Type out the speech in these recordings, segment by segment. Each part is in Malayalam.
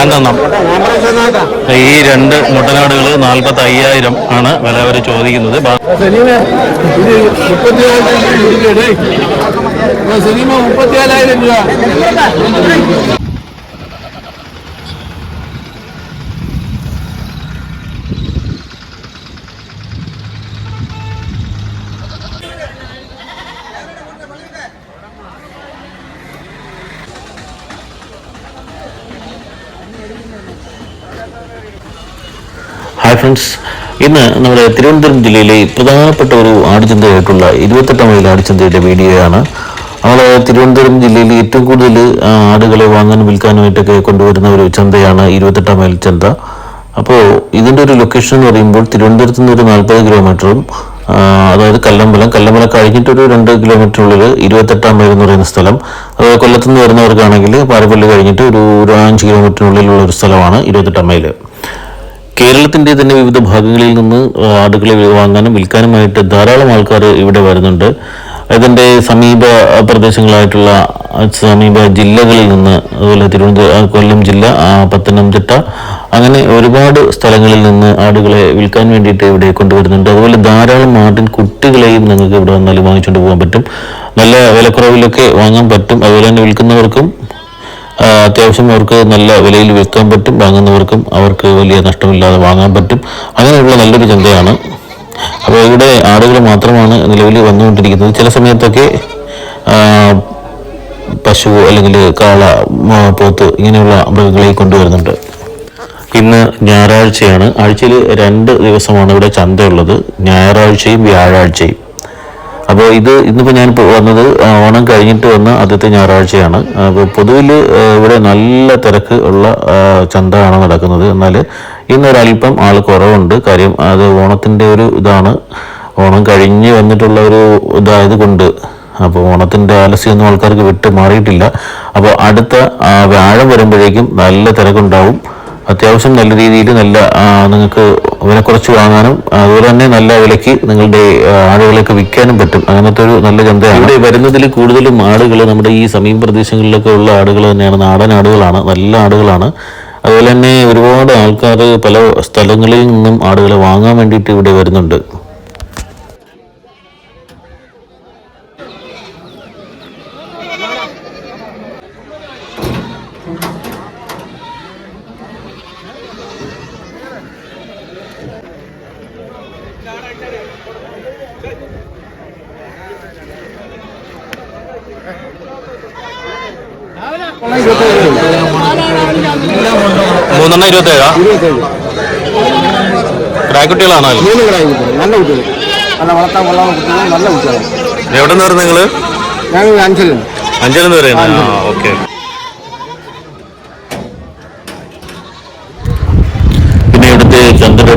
രണ്ടെണ്ണം. ഈ രണ്ട് മുട്ടനാടുകൾ നാൽപ്പത്തി അയ്യായിരം ആണ് വില അവർ ചോദിക്കുന്നത്. മുപ്പത്തിനാലായിരം രൂപ. ഹായ് ഫ്രണ്ട്സ് ഇന്ന് നമ്മുടെ തിരുവനന്തപുരം ജില്ലയിലെ പ്രധാനപ്പെട്ട ഒരു ആടുചന്തയായിട്ടുള്ള ഇരുപത്തെട്ടാം മൈൽ ആടുചന്തയുടെ വീഡിയോയാണ്. നമ്മൾ തിരുവനന്തപുരം ജില്ലയിൽ ഏറ്റവും കൂടുതൽ ആടുകളെ വാങ്ങാനും വിൽക്കാനുമായിട്ടൊക്കെ കൊണ്ടുവരുന്ന ഒരു ചന്തയാണ് ഇരുപത്തെട്ടാം മൈൽ ചന്ത. അപ്പോൾ ഇതിന്റെ ഒരു ലൊക്കേഷൻ എന്ന് പറയുമ്പോൾ തിരുവനന്തപുരത്ത് നിന്ന് ഒരു നാൽപ്പത് കിലോമീറ്ററും അതായത് കല്ലമ്പലം. കല്ലമ്പലം കഴിഞ്ഞിട്ടൊരു രണ്ട് കിലോമീറ്ററുള്ളിൽ ഇരുപത്തെട്ടാം മൈൽ എന്ന് പറയുന്ന സ്ഥലം. അതായത് കൊല്ലത്തുനിന്ന് വരുന്നവർക്കാണെങ്കിൽ പാരപ്പള്ളി കഴിഞ്ഞിട്ട് ഒരു ഒരു അഞ്ച് കിലോമീറ്ററിനുള്ളിലുള്ള ഒരു സ്ഥലമാണ് ഇരുപത്തെട്ടാം മൈൽ കേരളത്തിന്റെ തന്നെ വിവിധ ഭാഗങ്ങളിൽ നിന്ന് ആടുകളെ വാങ്ങാനും വിൽക്കാനുമായിട്ട് ധാരാളം ആൾക്കാർ ഇവിടെ വരുന്നുണ്ട്. അതിന്റെ സമീപ പ്രദേശങ്ങളായിട്ടുള്ള സമീപ ജില്ലകളിൽ നിന്ന് അതുപോലെ തിരുവനന്തപുരം കൊല്ലം ജില്ല പത്തനംതിട്ട അങ്ങനെ ഒരുപാട് സ്ഥലങ്ങളിൽ നിന്ന് ആടുകളെ വിൽക്കാൻ വേണ്ടിയിട്ട് ഇവിടെ കൊണ്ടുവരുന്നുണ്ട്. അതുപോലെ ധാരാളം ആട്ടിൻ കുട്ടികളെയും നിങ്ങൾക്ക് ഇവിടെ വന്നാൽ വാങ്ങിച്ചുകൊണ്ട് പോകാൻ പറ്റും. നല്ല വിലക്കുറവിലൊക്കെ വാങ്ങാൻ പറ്റും. അതുപോലെ തന്നെ വിൽക്കുന്നവർക്കും അത്യാവശ്യം അവർക്ക് നല്ല വിലയിൽ വിൽക്കാൻ പറ്റും വാങ്ങുന്നവർക്കും അവർക്ക് വലിയ നഷ്ടമില്ലാതെ വാങ്ങാൻ പറ്റും. അങ്ങനെയുള്ള നല്ലൊരു ചന്തയാണ്. അപ്പോൾ ഇവിടെ ആടുകൾ മാത്രമാണ് നിലവിൽ വന്നുകൊണ്ടിരിക്കുന്നത്. ചില സമയത്തൊക്കെ പശു അല്ലെങ്കിൽ കാള പോത്ത് ഇങ്ങനെയുള്ള മൃഗങ്ങളെ കൊണ്ടുവരുന്നുണ്ട്. ഇന്ന് ഞായറാഴ്ചയാണ്. ആഴ്ചയിൽ രണ്ട് ദിവസമാണ് ഇവിടെ ചന്തയുള്ളത്. ഞായറാഴ്ചയും വ്യാഴാഴ്ചയും. അപ്പോൾ ഇത് ഇന്നിപ്പോൾ ഞാൻ വന്നത് ഓണം കഴിഞ്ഞിട്ട് വന്ന ആദ്യത്തെ ഞായറാഴ്ചയാണ്. അപ്പോൾ പൊതുവിൽ ഇവിടെ നല്ല തിരക്ക് ഉള്ള ചന്തയാണ് നടക്കുന്നത്. എന്നാൽ ഇന്നൊരല്പം ആൾ കുറവുണ്ട്. കാര്യം അത് ഓണത്തിന്റെ ഒരു ഇതാണ്. ഓണം കഴിഞ്ഞ് വന്നിട്ടുള്ള ഒരു ഇതായത് കൊണ്ട് അപ്പോൾ ഓണത്തിന്റെ ആലസ്യമൊന്നും ആൾക്കാർക്ക് വിട്ട് മാറിയിട്ടില്ല. അപ്പോൾ അടുത്ത വ്യാഴം വരുമ്പോഴേക്കും നല്ല തിരക്കുണ്ടാവും. അത്യാവശ്യം നല്ല രീതിയിൽ നല്ല നിങ്ങൾക്ക് വില കുറച്ച് വാങ്ങാനും അതുപോലെ തന്നെ നല്ല വിലയ്ക്ക് നിങ്ങളുടെ ആടുകളൊക്കെ വിൽക്കാനും പറ്റും. അങ്ങനത്തെ ഒരു നല്ല ചന്തയാണ്. ഇവിടെ വരുന്നതിൽ കൂടുതലും ആടുകൾ നമ്മുടെ ഈ സമീപ പ്രദേശങ്ങളിലൊക്കെ ഉള്ള ആടുകൾ തന്നെയാണ്. നാടൻ ആടുകളാണ് നല്ല ആടുകളാണ്. അതുപോലെ തന്നെ ഒരുപാട് ആൾക്കാർ പല സ്ഥലങ്ങളിൽ നിന്നും ആടുകളെ വാങ്ങാൻ വേണ്ടിയിട്ട് ഇവിടെ വരുന്നുണ്ട്. മൂന്നെണ്ണം ഇരുപത്തേഴാ? പ്രായക്കുട്ടികളാണോ മൂന്ന് കിടായി കുട്ടികൾ നല്ല കുട്ടികൾ നല്ല വളർത്താൻ കൊള്ളാവുന്ന കുട്ടികൾ നല്ല കുട്ടികളാണ് എവിടെ നിന്ന് വരുന്നത് നിങ്ങൾ ഞങ്ങൾ അഞ്ചലിൽ നിന്ന് പറയുന്നത് ആ ഓക്കെ. പിന്നെ ഇവിടുത്തെ ചന്ദ്ര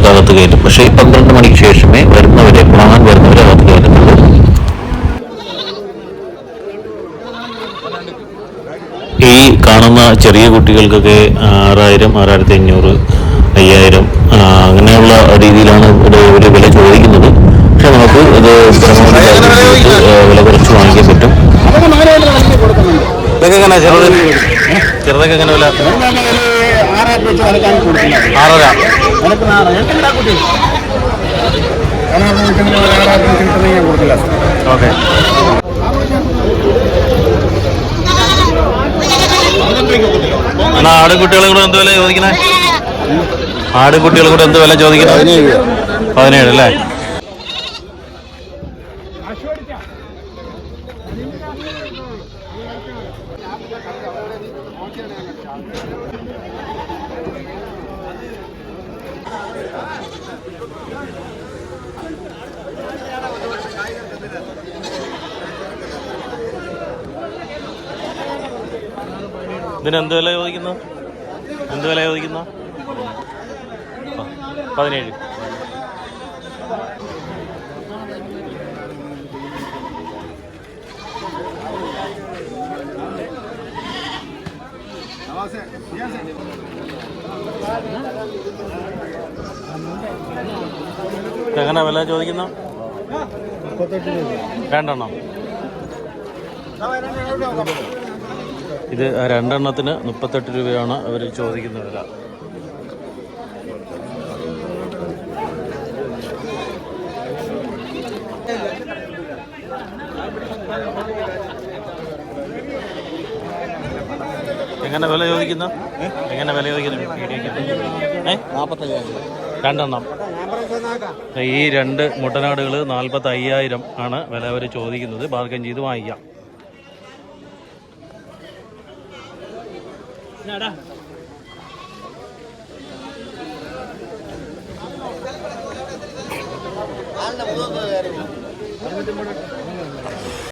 വാഹനങ്ങളൊക്കെ അകത്ത് കയറ്റും. പക്ഷേ ഈ പന്ത്രണ്ട് മണിക്ക് ശേഷമേ വരുന്നവരെ കാണാൻ വരുന്നവരെ അകത്ത് കയറ്റുന്നുള്ളൂ ഈ കാണുന്ന ചെറിയ കുട്ടികൾക്കൊക്കെ ആറായിരം ആറായിരത്തി അഞ്ഞൂറ് അയ്യായിരം അങ്ങനെയുള്ള രീതിയിലാണ് ഇവിടെ ഒരു വില ചോദിക്കുന്നത്. പക്ഷെ നമുക്ക് ഇത് വില കുറച്ച് വാങ്ങിക്കാൻ പറ്റും. ചെറുതൊക്കെ എങ്ങനെ വില? ആറായിരം വെച്ച് വരക്കാൻ കൊടുക്കില്ല ആറര. എനിക്ക് നാളെ എനിക്ക് എന്താ കുട്ടി? കിട്ടുന്നെങ്കിൽ കൊടുക്കില്ല ഓക്കെ. എന്നാ ആടുകുട്ടികളും കൂടെ എന്ത് വില ചോദിക്കണേ? ആടുകുട്ടികളും കൂടെ എന്ത് വില ചോദിക്കണേ? പതിനേഴ് അല്ലേ? ഇതിന് എന്ത് വില ചോദിക്കുന്നു? എന്ത് വില ചോദിക്കുന്നു? പതിനേഴ്. എങ്ങനെ വില ചോദിക്കുന്നു? രണ്ടെണ്ണം. ഇത് രണ്ടെണ്ണത്തിന് മുപ്പത്തെട്ട് രൂപയാണ് അവർ ചോദിക്കുന്ന വില. എങ്ങനെ വില ചോദിക്കുന്നു? എങ്ങനെ വില ചോദിക്കുന്നു? രണ്ടെണ്ണം. ഈ രണ്ട് മുട്ടനാടുകൾ നാൽപ്പത്തി അയ്യായിരം ആണ് വില അവർ ചോദിക്കുന്നത്. ബാർഗൻ ചെയ്ത് വാങ്ങിക്കാം.